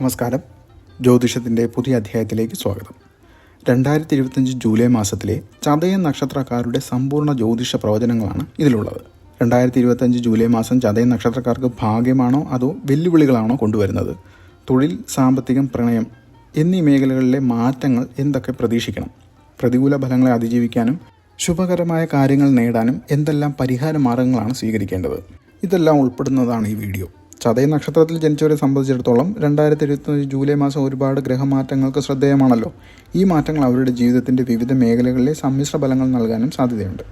നമസ്കാരം. ജ്യോതിഷത്തിന്റെ പുതിയ അധ്യായത്തിലേക്ക് സ്വാഗതം. രണ്ടായിരത്തി ഇരുപത്തഞ്ച് ജൂലൈ മാസത്തിലെ ചതയ നക്ഷത്രക്കാരുടെ സമ്പൂർണ ജ്യോതിഷ പ്രവചനങ്ങളാണ് ഇതിലുള്ളത്. രണ്ടായിരത്തി ഇരുപത്തഞ്ച് ജൂലൈ മാസം ചതയ നക്ഷത്രക്കാർക്ക് ഭാഗ്യമാണോ അതോ വെല്ലുവിളികളാണോ കൊണ്ടുവരുന്നത്? തൊഴിൽ സാമ്പത്തികം പ്രണയം എന്നീ മേഖലകളിലെ മാറ്റങ്ങൾ എന്തൊക്കെ പ്രതീക്ഷിക്കണം? പ്രതികൂല ഫലങ്ങളെ അതിജീവിക്കാനും ശുഭകരമായ കാര്യങ്ങൾ നേടാനും എന്തെല്ലാം പരിഹാര മാർഗങ്ങളാണ് സ്വീകരിക്കേണ്ടത്? ഇതെല്ലാം ഉൾപ്പെടുന്നതാണ് ഈ വീഡിയോ. ചതയ നക്ഷത്രത്തിൽ ജനിച്ചവരെ സംബന്ധിച്ചിടത്തോളം രണ്ടായിരത്തി ഇരുപത്തി ജൂലൈ മാസം ഒരുപാട് ഗ്രഹമാറ്റങ്ങൾക്ക് ശ്രദ്ധേയമാണല്ലോ. ഈ മാറ്റങ്ങൾ അവരുടെ ജീവിതത്തിന്റെ വിവിധ മേഖലകളിലെ സമ്മിശ്ര ഫലങ്ങൾ നൽകാനും സാധ്യതയുണ്ട്.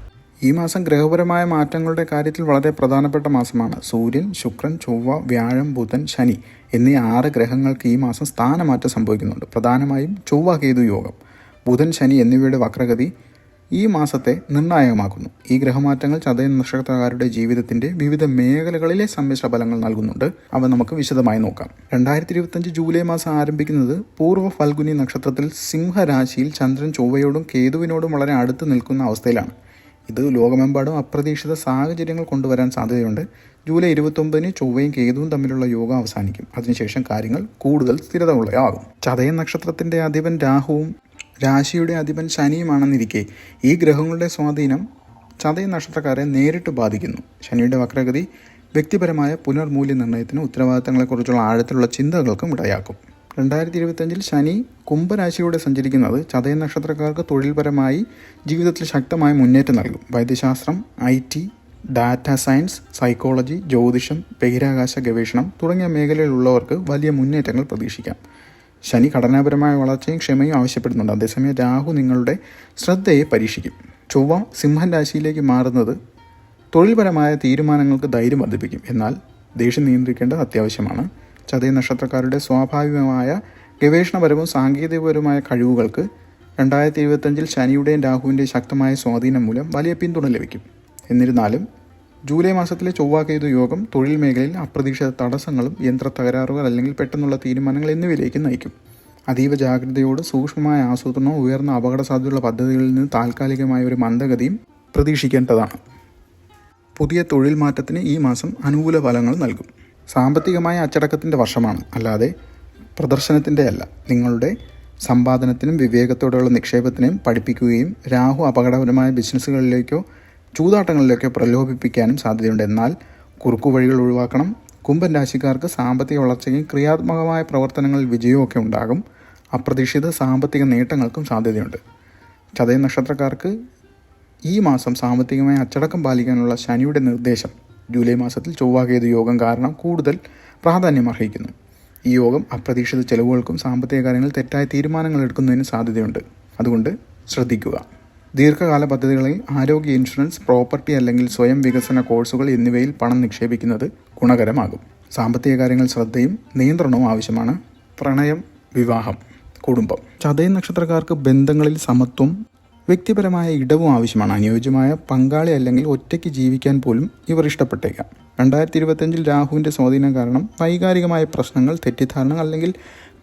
ഈ മാസം ഗ്രഹപരമായ മാറ്റങ്ങളുടെ കാര്യത്തിൽ വളരെ പ്രധാനപ്പെട്ട മാസമാണ്. സൂര്യൻ ശുക്രൻ ചൊവ്വ വ്യാഴം ബുധൻ ശനി എന്നീ ആറ് ഗ്രഹങ്ങൾക്ക് ഈ മാസം സ്ഥാനമാറ്റം സംഭവിക്കുന്നുണ്ട്. പ്രധാനമായും ചൊവ്വ കേതു യോഗം. ബുധൻ ശനി എന്നിവയുടെ വക്രഗതി ഈ മാസത്തെ നിർണായകമാക്കുന്നു. ഈ ഗ്രഹമാറ്റങ്ങൾ ചതയ നക്ഷത്രക്കാരുടെ ജീവിതത്തിന്റെ വിവിധ മേഖലകളിലെ സമ്മിശ്ര ഫലങ്ങൾ നൽകുന്നുണ്ട്. അവ നമുക്ക് വിശദമായി നോക്കാം. രണ്ടായിരത്തി ഇരുപത്തഞ്ച് ജൂലൈ മാസം ആരംഭിക്കുന്നത് പൂർവ ഫൽഗുനി നക്ഷത്രത്തിൽ സിംഹരാശിയിൽ ചന്ദ്രൻ ചൊവ്വയോടും കേതുവിനോടും വളരെ അടുത്ത് നിൽക്കുന്ന അവസ്ഥയിലാണ്. ഇത് ലോകമെമ്പാടും അപ്രതീക്ഷിത സാഹചര്യങ്ങൾ കൊണ്ടുവരാൻ സാധ്യതയുണ്ട്. ജൂലൈ ഇരുപത്തൊമ്പതിന് ചൊവ്വയും കേതുവും തമ്മിലുള്ള യോഗം അവസാനിക്കും. അതിനുശേഷം കാര്യങ്ങൾ കൂടുതൽ സ്ഥിരത ഉള്ളതാകും ചതയ നക്ഷത്രത്തിന്റെ അധിപൻ രാഹുവും രാശിയുടെ അധിപൻ ശനിയുമാണെന്നിരിക്കെ ഈ ഗ്രഹങ്ങളുടെ സ്വാധീനം ചതയ നക്ഷത്രക്കാരെ നേരിട്ട് ബാധിക്കുന്നു. ശനിയുടെ വക്രഗതി വ്യക്തിപരമായ പുനർമൂല്യനിർണയത്തിന് ഉത്തരവാദിത്തങ്ങളെക്കുറിച്ചുള്ള ആഴത്തിലുള്ള ചിന്തകൾക്കും ഇടയാക്കും. രണ്ടായിരത്തി ഇരുപത്തഞ്ചിൽ ശനി കുംഭരാശിയിലൂടെ സഞ്ചരിക്കുന്നത് ചതയ നക്ഷത്രക്കാർക്ക് തൊഴിൽപരമായി ജീവിതത്തിൽ ശക്തമായ മുന്നേറ്റം നൽകും. വൈദ്യശാസ്ത്രം I T data science psychology ജ്യോതിഷം ബഹിരാകാശ ഗവേഷണം തുടങ്ങിയ മേഖലയിലുള്ളവർക്ക് വലിയ മുന്നേറ്റങ്ങൾ പ്രതീക്ഷിക്കാം. ശനി ഘടനാപരമായ വളർച്ചയും ക്ഷമയും ആവശ്യപ്പെടുന്നുണ്ട്. അതേസമയം രാഹു നിങ്ങളുടെ ശ്രദ്ധയെ പരീക്ഷിക്കും. ചൊവ്വ സിംഹൻ രാശിയിലേക്ക് മാറുന്നത് തൊഴിൽപരമായ തീരുമാനങ്ങൾക്ക് ധൈര്യം വർദ്ധിപ്പിക്കും. എന്നാൽ ദേഷ്യം നിയന്ത്രിക്കേണ്ടത് അത്യാവശ്യമാണ്. ചതയ നക്ഷത്രക്കാരുടെ സ്വാഭാവികമായ ഗവേഷണപരവും സാങ്കേതികപരവുമായ കഴിവുകൾക്ക് രണ്ടായിരത്തി ഇരുപത്തഞ്ചിൽ ശനിയുടെയും രാഹുവിന്റെയും ശക്തമായ സ്വാധീനം മൂലം വലിയ പിന്തുണ ലഭിക്കും. എന്നിരുന്നാലും ജൂലൈ മാസത്തിലെ ചൊവ്വാക്കേതു യോഗം തൊഴിൽ മേഖലയിൽ അപ്രതീക്ഷിത തടസ്സങ്ങളും യന്ത്ര തകരാറുകൾ അല്ലെങ്കിൽ പെട്ടെന്നുള്ള തീരുമാനങ്ങൾ എന്നിവയിലേക്ക് നയിക്കും. അതീവ ജാഗ്രതയോട് സൂക്ഷ്മമായ ആസൂത്രണവും ഉയർന്ന അപകട സാധ്യതയുള്ള പദ്ധതികളിൽ നിന്ന് താൽക്കാലികമായ ഒരു മന്ദഗതിയും പ്രതീക്ഷിക്കേണ്ടതാണ്. പുതിയ തൊഴിൽ മാറ്റത്തിന് ഈ മാസം അനുകൂല ഫലങ്ങൾ നൽകും. സാമ്പത്തികമായ അച്ചടക്കത്തിന്റെ വർഷമാണ്. അല്ലാതെ പ്രദർശനത്തിന്റെ അല്ല. നിങ്ങളുടെ സമ്പാദനത്തിനും വിവേകത്തോടെയുള്ള നിക്ഷേപത്തിനെയും പഠിപ്പിക്കുകയും രാഹു അപകടപരമായ ബിസിനസ്സുകളിലേക്കോ ചൂതാട്ടങ്ങളിലേക്കോ പ്രലോഭിപ്പിക്കാനും സാധ്യതയുണ്ട്. എന്നാൽ കുറുക്കു വഴികൾ ഒഴിവാക്കണം. കുംഭൻ രാശിക്കാർക്ക് സാമ്പത്തിക വളർച്ചയ്ക്കും ക്രിയാത്മകമായ പ്രവർത്തനങ്ങളിൽ വിജയവും ഒക്കെ ഉണ്ടാകും. അപ്രതീക്ഷിത സാമ്പത്തിക നേട്ടങ്ങൾക്കും സാധ്യതയുണ്ട്. ചതയ നക്ഷത്രക്കാർക്ക് ഈ മാസം സാമ്പത്തികമായ അച്ചടക്കം പാലിക്കാനുള്ള ശനിയുടെ നിർദ്ദേശം ജൂലൈ മാസത്തിൽ ചൊവ്വാകേതു യോഗം കാരണം കൂടുതൽ പ്രാധാന്യം അർഹിക്കുന്നു. ഈ യോഗം അപ്രതീക്ഷിത ചെലവുകൾക്കും സാമ്പത്തിക കാര്യങ്ങളിൽ തെറ്റായ തീരുമാനങ്ങൾ എടുക്കുന്നതിന് സാധ്യതയുണ്ട്. അതുകൊണ്ട് ശ്രദ്ധിക്കുക. ദീർഘകാല പദ്ധതികളിൽ ആരോഗ്യ ഇൻഷുറൻസ് പ്രോപ്പർട്ടി അല്ലെങ്കിൽ സ്വയം വികസന കോഴ്സുകൾ എന്നിവയിൽ പണം നിക്ഷേപിക്കുന്നത് ഗുണകരമാകും. സാമ്പത്തിക കാര്യങ്ങൾ ശ്രദ്ധയും നിയന്ത്രണവും ആവശ്യമാണ്. പ്രണയം വിവാഹം കുടുംബം. ചതയ നക്ഷത്രക്കാർക്ക് ബന്ധങ്ങളിൽ സമത്വം വ്യക്തിപരമായ ഇടവും ആവശ്യമാണ്. അനുയോജ്യമായ പങ്കാളി അല്ലെങ്കിൽ ഒറ്റയ്ക്ക് ജീവിക്കാൻ പോലും ഇവർ ഇഷ്ടപ്പെട്ടേക്കാം. രണ്ടായിരത്തി ഇരുപത്തഞ്ചിൽ രാഹുവിന്റെ സ്വാധീനം കാരണം വൈകാരികമായ പ്രശ്നങ്ങൾ തെറ്റിദ്ധാരണകൾ അല്ലെങ്കിൽ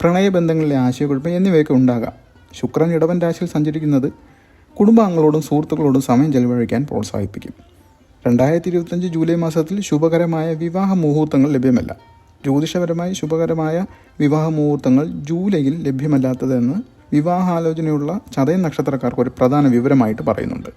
പ്രണയബന്ധങ്ങളിലെ ആശയക്കുഴപ്പം എന്നിവയൊക്കെ ഉണ്ടാകാം. ശുക്രൻ ഇടവൻ രാശിയിൽ സഞ്ചരിക്കുന്നത് കുടുംബാംഗങ്ങളോടും സുഹൃത്തുക്കളോടും സമയം ചെലവഴിക്കാൻ പ്രോത്സാഹിപ്പിക്കും. രണ്ടായിരത്തി ഇരുപത്തഞ്ച് ജൂലൈ മാസത്തിൽ ശുഭകരമായ വിവാഹ മുഹൂർത്തങ്ങൾ ലഭ്യമല്ല. ജ്യോതിഷപരമായി ശുഭകരമായ വിവാഹ മുഹൂർത്തങ്ങൾ ജൂലൈയിൽ ലഭ്യമല്ലാത്തതെന്ന് വിവാഹാലോചനയുള്ള ചതയ നക്ഷത്രക്കാർക്ക് ഒരു പ്രധാന വിവരമായിട്ട് പറയുന്നുണ്ട്.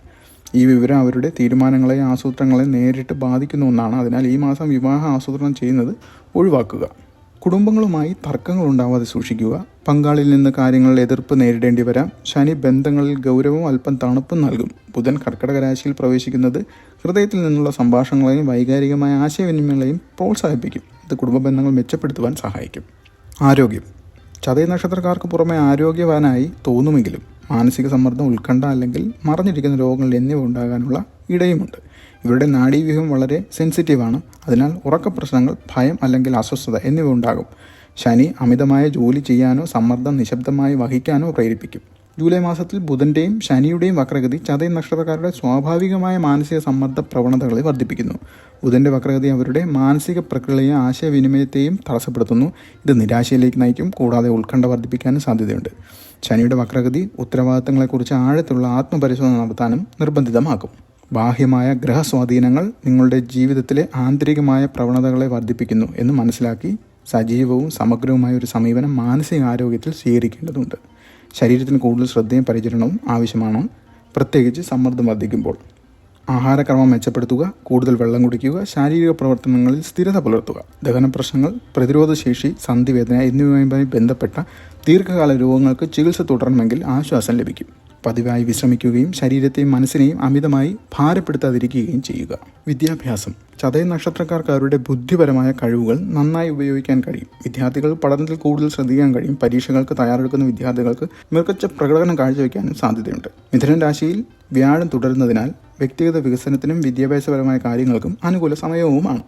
ഈ വിവരം അവരുടെ തീരുമാനങ്ങളെ ആസൂത്രങ്ങളെ നേരിട്ട് ബാധിക്കുന്ന ഒന്നാണ് അതിനാൽ ഈ മാസം വിവാഹ ആസൂത്രണം ചെയ്യുന്നത് ഒഴിവാക്കുക. കുടുംബങ്ങളുമായി തർക്കങ്ങൾ ഉണ്ടാവാതെ സൂക്ഷിക്കുക. പങ്കാളിൽ നിന്ന് കാര്യങ്ങൾ എതിർപ്പ് നേരിടേണ്ടി വരാം. ശനി ബന്ധങ്ങളിൽ ഗൗരവവും അല്പം തണുപ്പും നൽകും. ബുധൻ കർക്കിടക രാശിയിൽ പ്രവേശിക്കുന്നത് ഹൃദയത്തിൽ നിന്നുള്ള സംഭാഷണങ്ങളെയും വൈകാരികമായ ആശയവിനിമയങ്ങളെയും പ്രോത്സാഹിപ്പിക്കും. ഇത് കുടുംബ ബന്ധങ്ങൾ മെച്ചപ്പെടുത്തുവാൻ സഹായിക്കും. ആരോഗ്യം. ചതയ നക്ഷത്രക്കാർക്ക് പുറമെ ആരോഗ്യവാനായി തോന്നുമെങ്കിലും മാനസിക സമ്മർദ്ദം ഉത്കണ്ഠ അല്ലെങ്കിൽ മറഞ്ഞിരിക്കുന്ന രോഗങ്ങൾ എന്നിവ ഉണ്ടാകാനുള്ള ഇടയുമുണ്ട്. ഇവരുടെ നാഡീവ്യൂഹം വളരെ സെൻസിറ്റീവാണ് അതിനാൽ ഉറക്ക പ്രശ്നങ്ങൾ ഭയം അല്ലെങ്കിൽ അസ്വസ്ഥത എന്നിവ ഉണ്ടാകും. ശനി അമിതമായ ജോലി ചെയ്യാനോ സമ്മർദ്ദം നിശബ്ദമായി വഹിക്കാനോ പ്രേരിപ്പിക്കും. ജൂലൈ മാസത്തിൽ ബുധന്റെയും ശനിയുടെയും വക്രഗതി ചതയ നക്ഷത്രക്കാരുടെ സ്വാഭാവികമായ മാനസിക സമ്മർദ്ദ പ്രവണതകളെ വർദ്ധിപ്പിക്കുന്നു. ബുധന്റെ വക്രഗതി അവരുടെ മാനസിക പ്രക്രിയയെ ആശയവിനിമയത്തെയും തടസ്സപ്പെടുത്തുന്നു. ഇത് നിരാശയിലേക്ക് നയിക്കും കൂടാതെ ഉത്കണ്ഠ വർദ്ധിപ്പിക്കാനും സാധ്യതയുണ്ട്. ശനിയുടെ വക്രഗതി ഉത്തരവാദിത്തങ്ങളെക്കുറിച്ച് ആഴത്തുള്ള ആത്മപരിശോധന നടത്താനും നിർബന്ധിതമാക്കും. ബാഹ്യമായ ഗ്രഹസ്വാധീനങ്ങൾ നിങ്ങളുടെ ജീവിതത്തിലെ ആന്തരികമായ പ്രവണതകളെ വർദ്ധിപ്പിക്കുന്നു എന്ന് മനസ്സിലാക്കി സജീവവും സമഗ്രവുമായ ഒരു സമീപനം മാനസികാരോഗ്യത്തിൽ സ്വീകരിക്കേണ്ടതുണ്ട്. ശരീരത്തിന് കൂടുതൽ ശ്രദ്ധയും പരിചരണവും ആവശ്യമാണ്. പ്രത്യേകിച്ച് സമ്മർദ്ദം വർദ്ധിക്കുമ്പോൾ. ആഹാരക്രമം മെച്ചപ്പെടുത്തുക കൂടുതൽ വെള്ളം കുടിക്കുക ശാരീരിക പ്രവർത്തനങ്ങളിൽ സ്ഥിരത പുലർത്തുക ദഹന പ്രശ്നങ്ങൾ പ്രതിരോധശേഷി സന്ധിവേദന എന്നിവയുമായി ബന്ധപ്പെട്ട ദീർഘകാല രോഗങ്ങൾക്ക് ചികിത്സ തുടരണമെങ്കിൽ ആശ്വാസം ലഭിക്കും. പതിവായി വിശ്രമിക്കുകയും ശരീരത്തെയും മനസ്സിനെയും അമിതമായി ഭാരപ്പെടുത്താതിരിക്കുകയും ചെയ്യുക. വിദ്യാഭ്യാസം. ചതയ നക്ഷത്രക്കാർക്ക് അവരുടെ ബുദ്ധിപരമായ കഴിവുകൾ നന്നായി ഉപയോഗിക്കാൻ കഴിയും. വിദ്യാർത്ഥികൾ പഠനത്തിൽ കൂടുതൽ ശ്രദ്ധിക്കാൻ കഴിയും. പരീക്ഷകൾക്ക് തയ്യാറെടുക്കുന്ന വിദ്യാർത്ഥികൾക്ക് മികച്ച പ്രകടനം കാഴ്ചവെക്കാനും സാധ്യതയുണ്ട്. മിഥുനൻ രാശിയിൽ വ്യാഴം തുടരുന്നതിനാൽ വ്യക്തിഗത വികസനത്തിനും വിദ്യാഭ്യാസപരമായ കാര്യങ്ങൾക്കും അനുകൂല സമയവുമാണ്.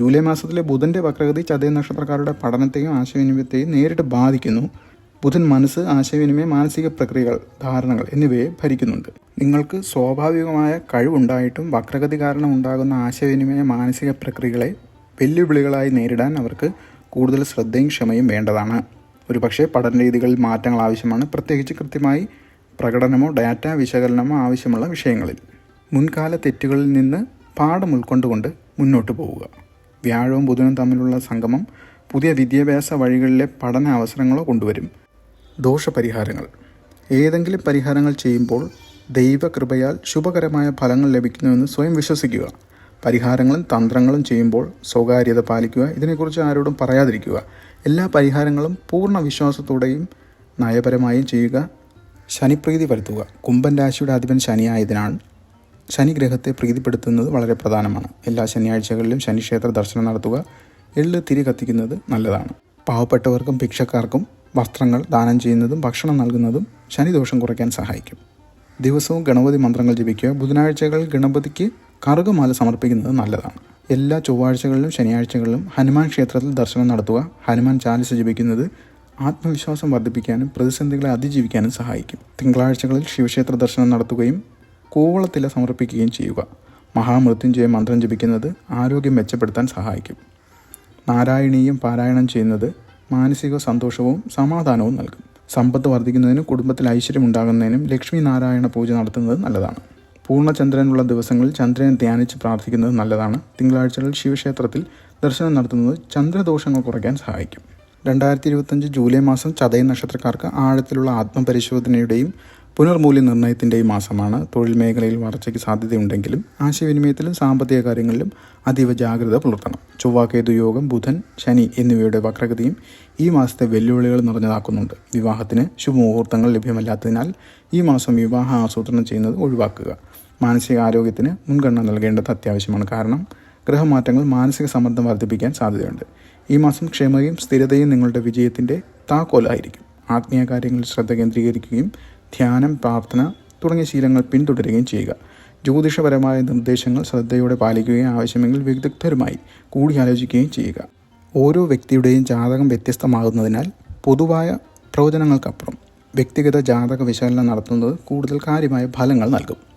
ജൂലൈ മാസത്തിലെ ബുധന്റെ വക്രഗതി ചതയ നക്ഷത്രക്കാരുടെ പഠനത്തെയും ആശയവിനിമയത്തെയും നേരിട്ട് ബാധിക്കുന്നു. ബുധൻ മനസ്സ് ആശയവിനിമയം മാനസിക പ്രക്രിയകൾ ധാരണകൾ എന്നിവയെ ഭരിക്കുന്നുണ്ട്. നിങ്ങൾക്ക് സ്വാഭാവികമായ കഴിവുണ്ടായിട്ടും വക്രഗതി കാരണം ഉണ്ടാകുന്ന ആശയവിനിമയ മാനസിക പ്രക്രിയകളെ വെല്ലുവിളികളായി നേരിടാൻ അവർക്ക് കൂടുതൽ ശ്രദ്ധയും ക്ഷമയും വേണ്ടതാണ്. ഒരുപക്ഷെ പഠന രീതികളിൽ മാറ്റങ്ങൾ ആവശ്യമാണ്. പ്രത്യേകിച്ച് കൃത്യമായി പ്രകടനമോ ഡാറ്റ വിശകലനമോ ആവശ്യമുള്ള വിഷയങ്ങളിൽ. മുൻകാല തെറ്റുകളിൽ നിന്ന് പാഠം ഉൾക്കൊണ്ടുകൊണ്ട് മുന്നോട്ട് പോവുക. വ്യാഴവും ബുധനും തമ്മിലുള്ള സംഗമം പുതിയ വിദ്യാഭ്യാസ വഴികളിലെ പഠന അവസരങ്ങളോ കൊണ്ടുവരും. ദോഷപരിഹാരങ്ങൾ. ഏതെങ്കിലും പരിഹാരങ്ങൾ ചെയ്യുമ്പോൾ ദൈവകൃപയാൽ ശുഭകരമായ ഫലങ്ങൾ ലഭിക്കുന്നുവെന്ന് സ്വയം വിശ്വസിക്കുക. പരിഹാരങ്ങളും തന്ത്രങ്ങളും ചെയ്യുമ്പോൾ സ്വകാര്യത പാലിക്കുക. ഇതിനെക്കുറിച്ച് ആരോടും പറയാതിരിക്കുക. എല്ലാ പരിഹാരങ്ങളും പൂർണ വിശ്വാസത്തോടെയും നയപരമായും ചെയ്യുക. ശനിപ്രീതി വരുത്തുക. കുംഭൻ രാശിയുടെ അധിപൻ ശനിയായതിനാൽ ശനി ഗ്രഹത്തെ പ്രീതിപ്പെടുത്തുന്നത് വളരെ പ്രധാനമാണ്. എല്ലാ ശനിയാഴ്ചകളിലും ശനിക്ഷേത്ര ദർശനം നടത്തുക. എള്ള് തിരി കത്തിക്കുന്നത് നല്ലതാണ്. പാവപ്പെട്ടവർക്കും ഭിക്ഷക്കാർക്കും വസ്ത്രങ്ങൾ ദാനം ചെയ്യുന്നതും ഭക്ഷണം നൽകുന്നതും ശനിദോഷം കുറയ്ക്കാൻ സഹായിക്കും. ദിവസവും ഗണപതി മന്ത്രങ്ങൾ ജപിക്കുക. ബുധനാഴ്ചകൾ ഗണപതിക്ക് കറുകമാല സമർപ്പിക്കുന്നത് നല്ലതാണ്. എല്ലാ ചൊവ്വാഴ്ചകളിലും ശനിയാഴ്ചകളിലും ഹനുമാൻ ക്ഷേത്രത്തിൽ ദർശനം നടത്തുക. ഹനുമാൻ ചാലിസ ജപിക്കുന്നത് ആത്മവിശ്വാസം വർദ്ധിപ്പിക്കാനും പ്രതിസന്ധികളെ അതിജീവിക്കാനും സഹായിക്കും. തിങ്കളാഴ്ചകളിൽ ശിവക്ഷേത്ര ദർശനം നടത്തുകയും കൂവളത്തില സമർപ്പിക്കുകയും ചെയ്യുക. മഹാമൃത്യുഞ്ജയ മന്ത്രം ജപിക്കുന്നത് ആരോഗ്യം മെച്ചപ്പെടുത്താൻ സഹായിക്കും. നാരായണീയം പാരായണം ചെയ്യുന്നത് മാനസിക സന്തോഷവും സമാധാനവും നൽകും. സമ്പത്ത് വർദ്ധിക്കുന്നതിനും കുടുംബത്തിൽ ഐശ്വര്യം ഉണ്ടാകുന്നതിനും ലക്ഷ്മി നാരായണ പൂജ നടത്തുന്നത് നല്ലതാണ്. പൂർണചന്ദ്രനുള്ള ദിവസങ്ങളിൽ ചന്ദ്രനെ ധ്യാനിച്ച് പ്രാർത്ഥിക്കുന്നത് നല്ലതാണ്. തിങ്കളാഴ്ചകളിൽ ശിവക്ഷേത്രത്തിൽ ദർശനം നടത്തുന്നത് ചന്ദ്രദോഷങ്ങൾ കുറയ്ക്കാൻ സഹായിക്കും. രണ്ടായിരത്തി ഇരുപത്തഞ്ച് ജൂലൈ മാസം ചതയ നക്ഷത്രക്കാർക്ക് ആഴത്തിലുള്ള ആത്മപരിശോധനയുടെയും പുനർമൂല്യനിർണയത്തിന്റെയും മാസമാണ്. തൊഴിൽ മേഖലയിൽ വളർച്ചയ്ക്ക് സാധ്യതയുണ്ടെങ്കിലും ആശയവിനിമയത്തിലും സാമ്പത്തിക കാര്യങ്ങളിലും അതീവ ജാഗ്രത പുലർത്തണം. ചൊവ്വാക്കേതു യോഗം ബുധൻ ശനി എന്നിവയുടെ വക്രഗതിയും ഈ മാസത്തെ വെല്ലുവിളികൾ നിറഞ്ഞതാക്കുന്നുണ്ട്. വിവാഹത്തിന് ശുഭമുഹൂർത്തങ്ങൾ ലഭ്യമല്ലാത്തതിനാൽ ഈ മാസം വിവാഹ ആസൂത്രണം ചെയ്യുന്നത് ഒഴിവാക്കുക. മാനസിക ആരോഗ്യത്തിന് മുൻഗണന നൽകേണ്ടത് അത്യാവശ്യമാണ്. കാരണം ഗ്രഹമാറ്റങ്ങൾ മാനസിക സമ്മർദ്ദം വർദ്ധിപ്പിക്കാൻ സാധ്യതയുണ്ട്. ഈ മാസം ക്ഷമയും സ്ഥിരതയും നിങ്ങളുടെ വിജയത്തിന്റെ താക്കോലായിരിക്കും. ആത്മീയ കാര്യങ്ങളിൽ ശ്രദ്ധ കേന്ദ്രീകരിക്കുകയും ധ്യാനം പ്രാർത്ഥന തുടങ്ങിയ ശീലങ്ങൾ പിന്തുടരുകയും ചെയ്യുക. ജ്യോതിഷപരമായ നിർദ്ദേശങ്ങൾ ശ്രദ്ധയോടെ പാലിക്കുകയും ആവശ്യമെങ്കിൽ വിദഗ്ധരുമായി കൂടിയാലോചിക്കുകയും ചെയ്യുക. ഓരോ വ്യക്തിയുടെയും ജാതകം വ്യത്യസ്തമാകുന്നതിനാൽ പൊതുവായ പ്രവചനങ്ങൾക്കപ്പുറം വ്യക്തിഗത ജാതക വിശകലനം നടത്തുന്നത് കൂടുതൽ കാര്യമായ ഫലങ്ങൾ നൽകും.